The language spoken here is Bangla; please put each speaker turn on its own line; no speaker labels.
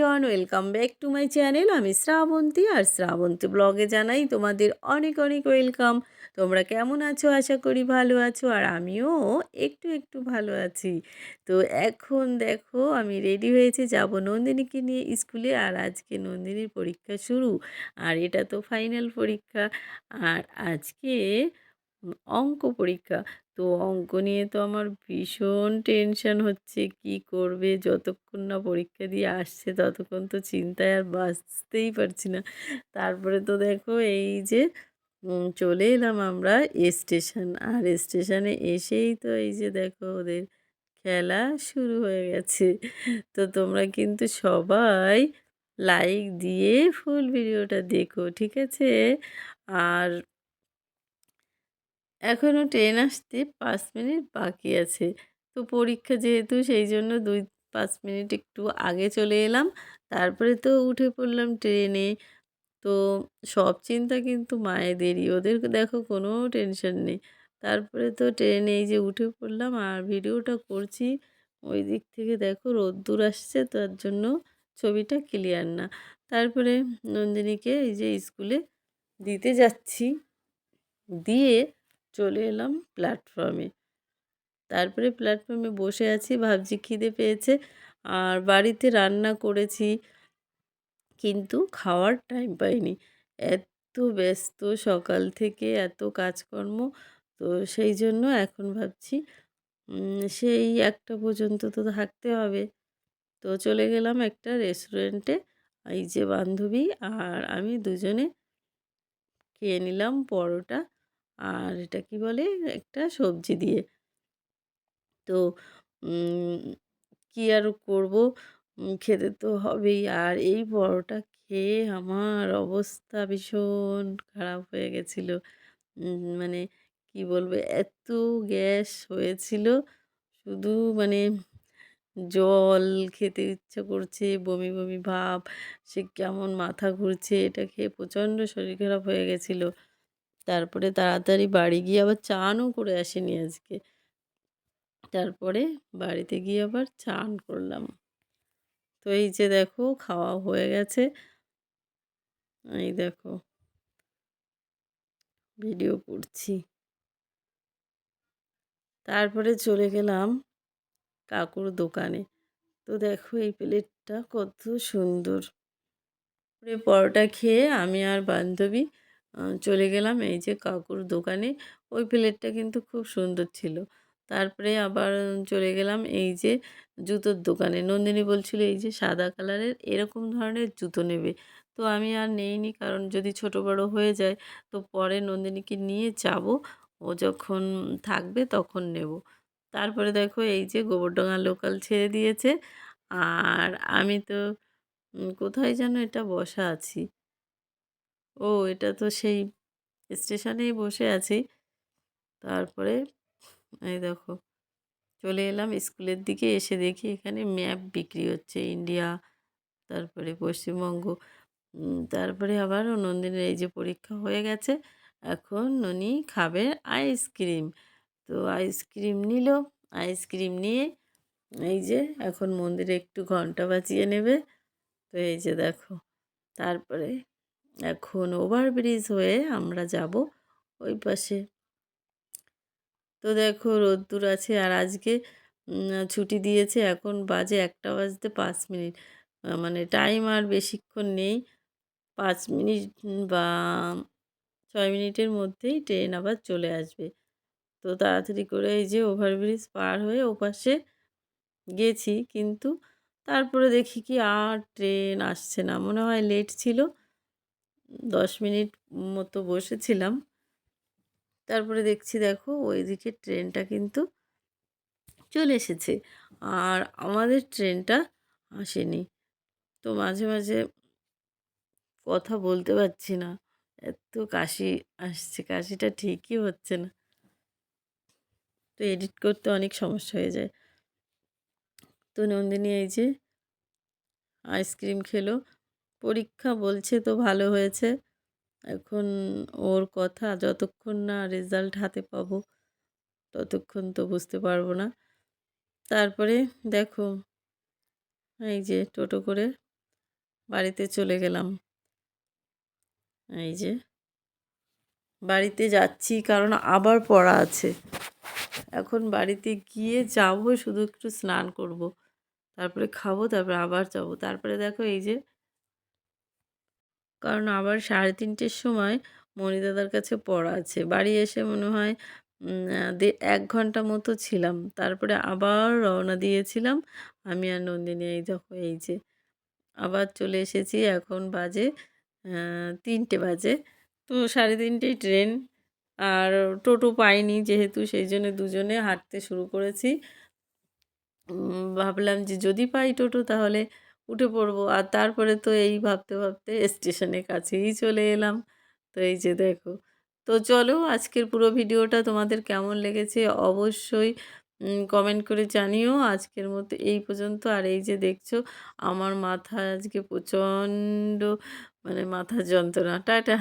Everyone welcome back to my channel আমি শ্রাবন্তী আর শ্রাবন্তী ব্লগে জানাই তোমাদের অনেক অনেক ওয়েলকাম তোমরা কেমন আছো? আশা করি ভালো আছো। আর আমিও একটু একটু ভালো আছি। তো এখন দেখো, আমি রেডি হয়েছে। যাব নন্দিনীকে নিয়ে স্কুলে আর আজকে নন্দিনীর পরীক্ষা শুরু। আর এটা তো ফাইনাল পরীক্ষা। আর আজকে অঙ্ক পরীক্ষা। তো অঙ্ক নিয়ে তো আমার ভীষণ টেনশন হচ্ছে। কি করবে? যতক্ষণ না পরীক্ষা দিয়ে আসছে, ততক্ষণ তো চিন্তায় আর বাঁচতেই পারছি না। তারপরে তো দেখো এই যে চলে এলাম আমরা স্টেশন আর স্টেশনে এসেই তো এই যে দেখো ওদের খেলা শুরু হয়ে গেছে। তো তোমরা কিন্তু সবাই লাইক দিয়ে ফুল ভিডিওটা দেখো, ঠিক আছে? আর এখনও ট্রেন আসতে পাঁচ মিনিট বাকি আছে। তো পরীক্ষা যেহেতু সেই জন্য দুই, পাঁচ মিনিট একটু আগে চলে এলাম। তারপরে তো উঠে পড়লাম ট্রেনে তো সব চিন্তা কিন্তু মায়েদেরই। ওদের দেখো কোনো টেনশন নেই। তারপরে তো ট্রেনে এই যে উঠে পড়লাম আর ভিডিওটা করছি। ওই দিক থেকে দেখো রোদ্দুর আসছে, তার জন্য ছবিটা ক্লিয়ার না। তারপরে নন্দিনীকে এই যে স্কুলে দিতে যাচ্ছি। দিয়ে চলে এলাম প্ল্যাটফর্মে তারপরে প্ল্যাটফর্মে বসে আছি, ভাবছি খিদে পেয়েছে। আর বাড়িতে রান্না করেছি, কিন্তু খাওয়ার টাইম পাইনি। এত ব্যস্ত সকাল থেকে এত কাজকর্ম, তো সেই জন্য এখন ভাবছি সেই একটা পর্যন্ত তো থাকতে হবে। তো চলে গেলাম একটা রেস্টুরেন্টে এই যে বান্ধবী আর আমি দুজনে খেয়ে নিলাম পরোটা। আর এটা কি বলে? একটা সবজি দিয়ে। তো কী আর করব? খেতে তো হবেই। আর এই পরোটা খেয়ে আমার অবস্থা ভীষণ খারাপ হয়ে গেছিল। মানে কি বলব? এত গ্যাস হয়েছিল। শুধু মানে জল খেতে ইচ্ছা করছে, বমি বমি ভাব, সে কেমন মাথা ঘুরছে, এটা খেয়ে প্রচণ্ড শরীর খারাপ হয়ে গেছিল। তারপরে তাড়াতাড়ি বাড়ি গিয়ে আবার চানও করে আসিনি আজকে। তারপরে বাড়িতে গিয়ে আবার চান করলাম। তো এই যে দেখো, খাওয়া হয়ে গেছে। এই দেখো। ভিডিও করছি। তারপরে চলে গেলাম কাকুর দোকানে। তো দেখো এই প্লেটটা কত সুন্দর। পরোটা খেয়ে আমি আর বান্ধবী চলে গেলাম এই যে কাকুর দোকানে। ওই প্লেটটা কিন্তু খুব সুন্দর ছিল। তারপরে আবার চলে গেলাম এই যে জুতোর দোকানে। নন্দিনী বলছিল, এই যে সাদা কালারের এরকম ধরনের জুতো নেবে। তো আমি আর নেইনি কারণ যদি ছোট বড় হয়ে যায় তো পরে নন্দিনীকে নিয়ে যাব। ও যখন থাকবে তখন নেব। তারপরে দেখো এই যে গোবরডোঙা লোকাল ছেড়ে দিয়েছে। আর আমি তো কোথায় যেন এটা বসা আছি। ও, এটা তো সেই স্টেশনেই বসে আছি। তারপরে এই দেখো, চলে এলাম স্কুলের দিকে, এসে দেখি এখানে ম্যাপ বিক্রি হচ্ছে ইন্ডিয়া, তারপরে পশ্চিমবঙ্গ তারপরে আবার নন্দিনীর এই যে পরীক্ষা হয়ে গেছে, এখন ননি খাবে আইসক্রিম। তো আইসক্রিম নিল, আইসক্রিম নিয়ে এই যে এখন মন্দিরে একটু ঘণ্টা বাজিয়ে নেবে। তো এই যে দেখো, তারপরে এখন ওভারব্রিজ হয়ে আমরা যাব ওই পাশে। তো দেখো রোদ্দুর আছে আর আজকে ছুটি দিয়েছে এখন বাজে একটা বাজতে পাঁচ মিনিট। মানে টাইম আর বেশিক্ষণ নেই। পাঁচ মিনিট বা ছয় মিনিটের মধ্যেই ট্রেন আবার চলে আসবে। তো তাড়াতাড়ি করে এই যে ওভারব্রিজ পার হয়ে ওপাশে গেছি, কিন্তু তারপরে দেখি কি আর ট্রেন আসছে না। মনে হয় লেট ছিল। দশ মিনিট মতো বসেছিলাম। তারপরে দেখছি দেখো ওইদিকে ট্রেনটা কিন্তু চলে এসেছে। আর আমাদের ট্রেনটা আসেনি। তো মাঝে মাঝে কথা বলতে পারছি না। এত কাশি আসছে, কাশিটা ঠিকই হচ্ছে না। তো এডিট করতে অনেক সমস্যা হয়ে যায়। তো নন্দিনী এই যে আইসক্রিম খেলো। পরীক্ষা বলছে তো ভালো হয়েছে। এখন ওর কথা যতক্ষণ না রেজাল্ট হাতে পাবো, ততক্ষণ তো বুঝতে পারব না। তারপরে দেখো, এই যে টোটো করে বাড়িতে চলে গেলাম। এই যে বাড়িতে যাচ্ছি, কারণ আবার পড়া আছে। এখন বাড়িতে গিয়ে যাব, শুধু একটু স্নান করব, তারপরে খাব, তারপরে আবার যাব। তারপরে দেখো এই যে কারণ আবার সাড়ে তিনটের সময় মণিদাদার কাছে পড়া আছে। বাড়ি এসে মনে হয় এক ঘণ্টা মতো ছিলাম। তারপরে আবার রওনা দিয়েছিলাম আমি আর নন্দিনী এই দেখো, এই যে আবার চলে এসেছি এখন বাজে তিনটে বাজে। তো সাড়ে তিনটেই ট্রেন, আর টোটো পাইনি যেহেতু, সেই জন্য দুজনে হাঁটতে শুরু করেছি। ভাবলাম যে যদি পাই টোটো তাহলে উঠে পড়ব। আর তারপরে তো এই ভাবতে ভাবতে স্টেশনের কাছেই চলে এলাম। তো এই যে দেখো। তো চলো আজকের পুরো ভিডিওটা তোমাদের কেমন লেগেছে অবশ্যই কমেন্ট করে জানিও। আজকের মতো এই পর্যন্ত। আর এই যে দেখছ, আমার মাথা আজকে প্রচণ্ড মানে মাথার যন্ত্রণা। টাটা।